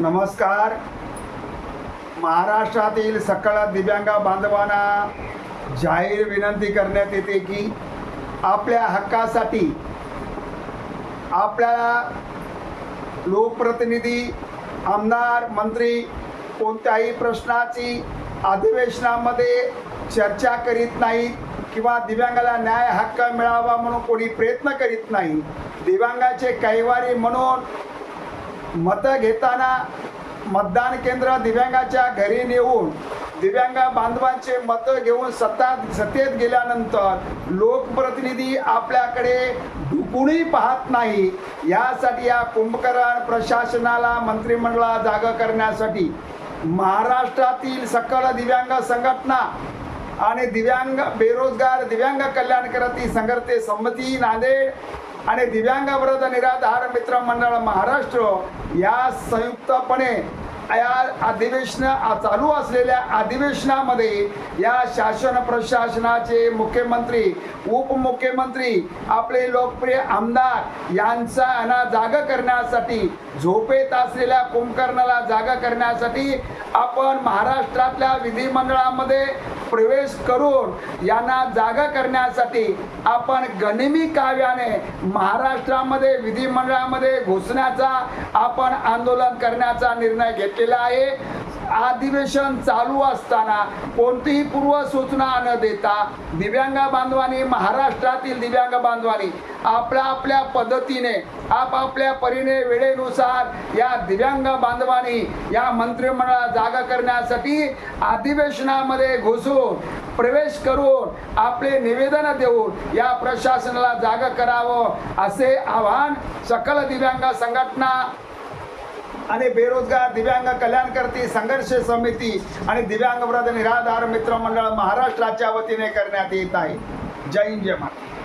नमस्कार. महाराष्ट्रातील सकळ दिव्यांग बांधवांना जाहीर विनंती करण्यात येते की आपल्या हक्कासाठी आपल्या लोकप्रतिनिधी आमदार मंत्री कोणत्याही प्रश्नाची अधिवेशनामध्ये चर्चा करीत नाहीत किंवा दिव्यांगाला न्याय हक्क मिळावा म्हणून कोणी प्रयत्न करीत नाही दिव्यांगाचे कैवारी म्हणून मतं घेताना मतदान केंद्र दिव्यांगाच्या घरी नेऊन दिव्यांग बांधवांचे मतं घेऊन सत्ता सत्तेत गेल्यानंतर लोकप्रतिनिधी आपल्याकडे ढुकूनही पाहत नाही. यासाठी या कुंभकरण प्रशासनाला मंत्रिमंडळाला जागा करण्यासाठी महाराष्ट्रातील सकल दिव्यांग संघटना आणि दिव्यांग बेरोजगार दिव्यांग कल्याणकरती संघर्ते संमती नांदेड आणि दिव्यांग विरोध निराधार मित्र मंडळ महाराष्ट्र या संयुक्तपणे या अधिवेशन चालू असलेल्या अधिवेशनामध्ये या शासन प्रशासनाचे मुख्यमंत्री उपमुख्यमंत्री आपले लोकप्रिय आमदार यांचा यांना जागा करण्यासाठी झोपेत असलेल्या कुंभकर्णाला जागा करण्यासाठी आपण महाराष्ट्रातल्या विधिमंडळामध्ये प्रवेश करून यांना जागा करण्यासाठी आपण गनिमी काव्याने महाराष्ट्रामध्ये विधिमंडळामध्ये घुसण्याचा आपण आंदोलन करण्याचा निर्णय घेतलेला आहे. अधिवेशन चालू असताना कोणतीही पूर्व सूचना न देता दिव्यांग बांधवांनी महाराष्ट्रातील दिव्यांग बांधवांनी आपल्या आपल्या पद्धतीने आपापल्या परीने वेळेनुसार या दिव्यांग बांधवांनी या मंत्रिमंडळाला जागा करण्यासाठी अधिवेशनामध्ये घुसून प्रवेश करून आपले निवेदन देऊन या प्रशासनाला जागा करावं असे आवाहन सकल दिव्यांग संघटना आणि बेरोजगार दिव्यांग कल्याणकर्ती संघर्ष समिती आणि दिव्यांग व्रत निराधार मित्र मंडळ महाराष्ट्राच्या वतीने करण्यात येत आहे. जय हिंद जय महाराष्ट्र.